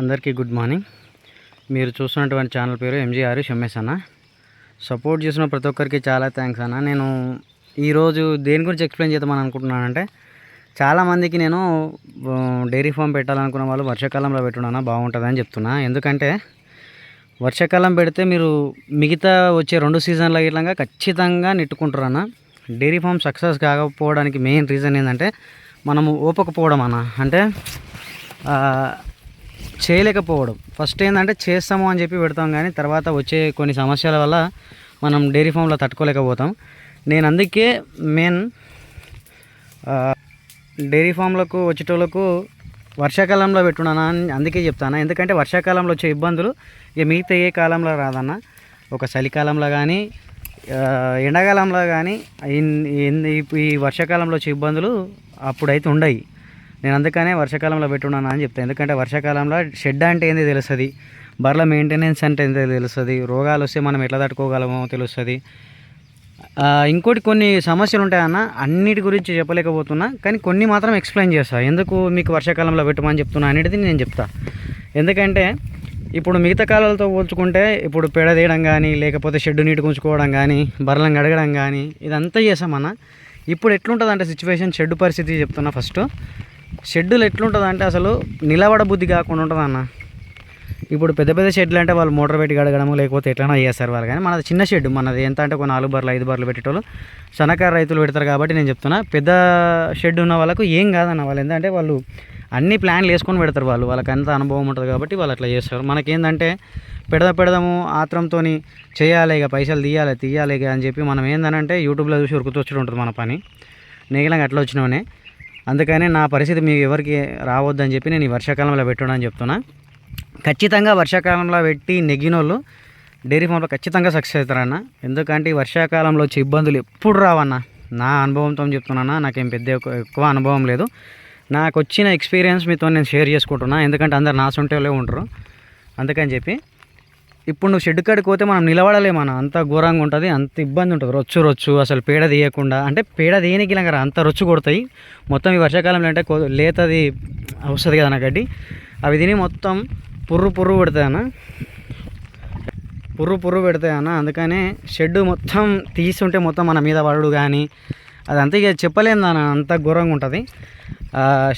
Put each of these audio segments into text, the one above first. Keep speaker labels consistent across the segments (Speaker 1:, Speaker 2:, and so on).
Speaker 1: అందరికీ good morning. మీరు చూస్తున్నటువంటి ఛానల్ పేరు ఎంజీఆర్ ఎంఎస్ అన్న. సపోర్ట్ చేసిన ప్రతి ఒక్కరికి చాలా థ్యాంక్స్ అన్న. నేను ఈరోజు దేని గురించి ఎక్స్ప్లెయిన్ చేద్దామని అనుకుంటున్నానంటే చాలామందికి నేను డైరీ ఫామ్ పెట్టాలనుకున్న వాళ్ళు వర్షాకాలంలో పెట్టున్నాను బాగుంటుందని చెప్తున్నా. ఎందుకంటే వర్షాకాలం పెడితే మీరు మిగతా వచ్చే రెండు సీజన్ల ఇట్లా ఖచ్చితంగా నెట్టుకుంటారు అన్న. డైరీ ఫామ్ సక్సెస్ కాకపోవడానికి మెయిన్ రీజన్ ఏంటంటే మనము ఓపకపోవడం అన్న. అంటే చేయలేకపోవడం. ఫస్ట్ ఏంటంటే చేస్తాము అని చెప్పి పెడతాం కానీ తర్వాత వచ్చే కొన్ని సమస్యల వల్ల మనం డైరీ ఫామ్లో తట్టుకోలేకపోతాం. నేను అందుకే మెయిన్ డైరీ ఫామ్లకు వచ్చేటోళ్ళకు వర్షాకాలంలో పెట్టున్నానా అని అందుకే చెప్తాను. ఎందుకంటే వర్షాకాలంలో వచ్చే ఇబ్బందులు ఇక మిగతా ఏ కాలంలో రాదన్న. ఒక చలికాలంలో కానీ ఎండాకాలంలో కానీ ఈ- ఈ వర్షాకాలంలో వచ్చే ఇబ్బందులు అప్పుడైతే ఉండయి. నేను అందుకనే వర్షాకాలంలో పెట్టున్నాను అని చెప్తాను ఎందుకంటే వర్షాకాలంలో షెడ్ అంటే ఏంది తెలుస్తుంది. బర్ల మెయింటెనెన్స్ అంటే ఏందో తెలుస్తుంది. రోగాలు వస్తే మనం ఎట్లా తట్టుకోగలమో తెలుస్తుంది. ఇంకోటి కొన్ని సమస్యలు ఉంటాయన్న అన్నిటి గురించి చెప్పలేకపోతున్నా కానీ కొన్ని మాత్రం ఎక్స్ప్లెయిన్ చేస్తాను ఎందుకు మీకు వర్షాకాలంలో పెట్టమని చెప్తున్నా అనేది నేను చెప్తా. ఎందుకంటే ఇప్పుడు మిగతా కాలాలతో పోల్చుకుంటే ఇప్పుడు పెడ తీయడం కానీ లేకపోతే షెడ్ నీటి ఉంచుకోవడం కానీ బర్రెలను గడగడం కానీ ఇదంతా చేసామన్న. ఇప్పుడు ఎట్లుంటుందంటే సిచ్యువేషన్ షెడ్ పరిస్థితి చెప్తున్నా ఫస్ట్ షెడ్యూల్ ఎట్లుంటుంది అంటే అసలు నిలబడ బుద్ధి కాకుండా ఉంటుంది అన్న? ఇప్పుడు పెద్ద పెద్ద షెడ్లు అంటే వాళ్ళు మోటార్ పెట్టి గడగడము లేకపోతే ఎట్లైనా చేస్తారు వాళ్ళు. కానీ మనది చిన్న షెడ్ మనది ఎంత అంటే కొన్ని నాలుగు బర్రెలు ఐదు బర్రెలు పెట్టేటోళ్ళు సన్నకారు రైతులు పెడతారు కాబట్టి నేను చెప్తున్నా పెద్ద షెడ్ ఉన్న వాళ్ళకు ఏం కాదన్న వాళ్ళు. ఎందుకంటే వాళ్ళు అన్ని ప్లాన్లు వేసుకొని పెడతారు వాళ్ళు. వాళ్ళకి అంత అనుభవం ఉంటుంది కాబట్టి వాళ్ళు అట్లా చేస్తారు. మనకేందంటే పెడద పెడదాము ఆత్రంతో చేయాలి ఇక పైసలు తీయాలి తీయాలి ఇక అని చెప్పి మనం ఏందనంటే యూట్యూబ్లో చూసి ఉరుకుతొచ్చుడు ఉంటుంది మన పని. నీగలంగా అట్లా వచ్చినవనే. అందుకనే నా పరిస్థితి మీకు ఎవరికి రావద్దని చెప్పి నేను ఈ వర్షాకాలంలో పెట్టడం అని చెప్తున్నా. ఖచ్చితంగా వర్షాకాలంలో పెట్టి నెగ్గినోళ్ళు డైరీ ఫామ్లో ఖచ్చితంగా సక్సెస్ అవుతారన్న. ఎందుకంటే ఈ వర్షాకాలంలో వచ్చే ఇబ్బందులు ఎప్పుడు రావన్న. నా అనుభవంతో చెప్తున్నానా నాకేం పెద్ద ఎక్కువ అనుభవం లేదు. నాకు వచ్చిన ఎక్స్పీరియన్స్ మీతో నేను షేర్ చేసుకుంటున్నా. ఎందుకంటే అందరు నా సొంటే ఉంటారు. అందుకని చెప్పి ఇప్పుడు నువ్వు షెడ్ కాడికి పోతే మనం నిలబడలేమన్న అంత ఘోరంగా ఉంటుంది అంత ఇబ్బంది ఉంటుంది. రొచ్చు రొచ్చు అసలు పేడ తీయకుండా. అంటే పేడ తీయనికి ఇలా అంత రొచ్చు కొడతాయి. మొత్తం ఈ వర్షాకాలంలో అంటే లేతది వస్తుంది కదా గడ్డి. అవి తిని మొత్తం పుర్రు పుర్రు పెడతాయి అన్న. పుర్రు పుర్రు పెడతాయి అన్న. అందుకనే షెడ్ మొత్తం తీసుంటే మొత్తం మన మీద పడడు కానీ అదంతా ఇక చెప్పలేను నాన్న అంత ఘోరంగా ఉంటుంది.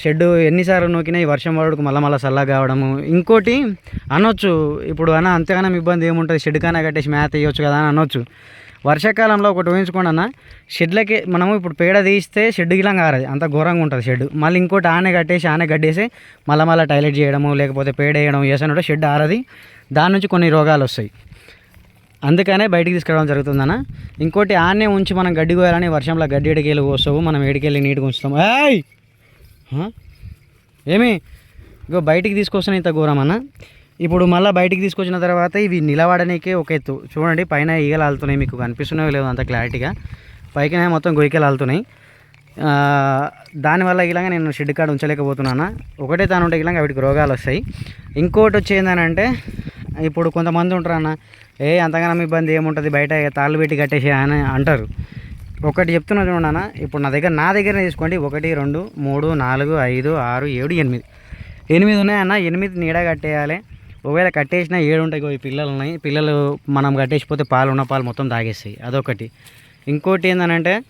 Speaker 1: షెడ్ ఎన్నిసార్లు నోకినా ఈ వర్షం పడుకు మళ్ళీ మళ్ళీ చల్లగా కావడము. ఇంకోటి అనొచ్చు ఇప్పుడు అన్న అంతగానం ఇబ్బంది ఏముంటుంది? షెడ్ కానా కట్టేసి మేత వేయొచ్చు కదా అని అనొచ్చు. వర్షాకాలంలో ఒకటి ఊహించుకోండి అన్న షెడ్లకి మనము ఇప్పుడు పేడ తీస్తే షెడ్ గిలంగా కారది అంత ఘోరంగా ఉంటుంది షెడ్. మళ్ళీ ఇంకోటి ఆనే కట్టేసి ఆనే కట్టేసి మళ్ళీ మళ్ళీ టైలెట్ చేయడము లేకపోతే పేడ వేయడం చేసాను షెడ్ ఆరది. దాని నుంచి కొన్ని రోగాలు వస్తాయి. అందుకనే బయటికి తీసుకురావడం జరుగుతుందన్న ఇంకోటి ఆనే ఉంచి మనం గడ్డి కోయాలని వర్షంలో గడ్డి ఎడికెళ్ళి కోస్తావు మనం ఎడికెళ్ళి నీట్గా ఉంచుతాం. ఏయ్! ఏమి? ఇగో బయటికి తీసుకొస్తాను ఇంత ఘోరం అన్న. ఇప్పుడు మళ్ళీ బయటికి తీసుకొచ్చిన తర్వాత ఇవి నిలబడనీకే ఒక ఎత్తు. చూడండి పైన ఈగలు ఆలుతున్నాయి మీకు కనిపిస్తున్నాయో లేదో అంత క్లారిటీగా. పైకి మొత్తం గొయ్యకలు ఆలుతున్నాయి. దానివల్ల ఇలాగ నేను షెడ్ కాడ ఉంచలేకపోతున్నాను ఒకటే తాను ఉంటే ఇలాగ వీటికి రోగాలు వస్తాయి. ఇంకోటి వచ్చి ఏంటంటే ఇప్పుడు కొంతమంది ఉంటారు అన్న. ఏ అంతగానం ఇబ్బంది ఏముంటుంది? బయట తాళ్ళు పెట్టి కట్టేసి అని అంటారు. ఒకటి చెప్తున్నా చూడండి అన్న ఇప్పుడు నా దగ్గర నా దగ్గర తీసుకోండి. ఒకటి రెండు మూడు నాలుగు ఐదు ఆరు ఏడు ఎనిమిది. ఎనిమిది ఉన్నాయన్న ఎనిమిది నీడ కట్టేయాలి. ఒకవేళ కట్టేసినా ఏడు ఉంటాయి ఇగో ఈ పిల్లలు ఉన్నాయి. పిల్లలు మనం కట్టేసిపోతే పాలు ఉన్న పాలు మొత్తం తాగేస్తాయి. అదొకటి. ఇంకోటి ఏంటంటే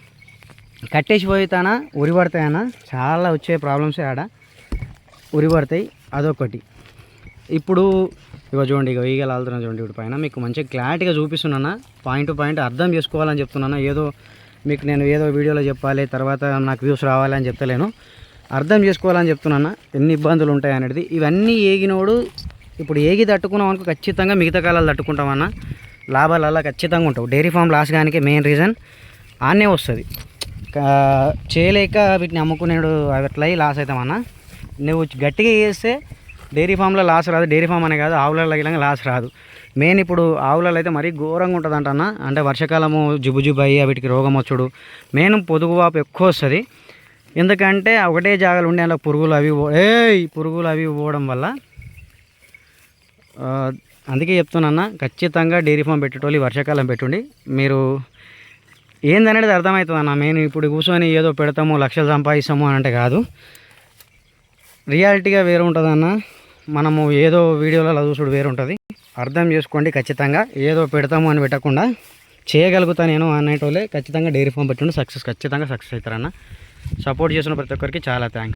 Speaker 1: కట్టేసిపోయితేనా ఉరి పడతాయన్నా చాలా వచ్చే ప్రాబ్లమ్స్ ఆడ. ఉరి పడతాయి. అదొకటి. ఇప్పుడు ఇగో చూడండి ఇక ఈగలు ఆలుతున్నా చూడండి ఇప్పుడు పైన. మీకు మంచిగా క్లారిటీగా చూపిస్తున్నాను? పాయింట్ టు పాయింట్ అర్థం చేసుకోవాలని చెప్తున్నాను? ఏదో మీకు నేను ఏదో వీడియోలో చెప్పాలి తర్వాత నాకు వ్యూస్ రావాలి అని చెప్తలేను. అర్థం చేసుకోవాలని చెప్తున్నాను? ఎన్ని ఇబ్బందులు ఉంటాయి అనేది. ఇవన్నీ ఏగినోడు ఇప్పుడు ఏగి తట్టుకున్నాం అనుకో ఖచ్చితంగా మిగతా కాలాలు తట్టుకుంటామన్నా. లాభాలు అలా ఖచ్చితంగా ఉంటావు. డైరీ ఫామ్ లాస్ కానీ మెయిన్ రీజన్ ఆనే వస్తుంది. చేయలేక వీటిని అమ్ముకునేడు అవి అట్లా లాస్ అవుతామన్నా నువ్వు గట్టిగా చేస్తే డైరీ ఫామ్లో లాస్ రాదు. డైరీ ఫామ్ అనే కాదు ఆవులలో ఇలాగ లాస్ రాదు. మెయిన్ ఇప్పుడు ఆవులలో అయితే మరీ ఘోరంగా ఉంటుంది అంటన్న అంటే వర్షాకాలము జుబు జుబు అయ్యి వీటికి రోగం వచ్చుడు. మెయిన్ పొదుగు వాపు ఎక్కువ వస్తుంది. ఎందుకంటే ఒకటే జాగాలు ఉండే అందులో పురుగులు అవి ఏ పురుగులు అవి పోవడం వల్ల అందుకే చెప్తున్నా ఖచ్చితంగా డైరీ ఫామ్ పెట్టేటోళ్ళు వర్షాకాలం పెట్టుండి. మీరు ఏందనేది అర్థమవుతుంది అన్న మెయిన్ ఇప్పుడు కూర్చొని ఏదో పెడతాము లక్షలు సంపాదిస్తాము అని అంటే కాదు. రియాలిటీగా వేరే ఉంటుంది అన్నా మనము ఏదో వీడియోలలో చూసుడు వేరు ఉంటుంది అర్థం చేసుకోండి ఖచ్చితంగా. ఏదో పెడతాము అని పెట్టకుండా చేయగలుగుతా నేను అనేటోళ్ళే ఖచ్చితంగా డైరీ ఫామ్ పెట్టండి. సక్సెస్ ఖచ్చితంగా సక్సెస్ అవుతారన్న. సపోర్ట్ చేసిన ప్రతి ఒక్కరికి చాలా థ్యాంక్స్.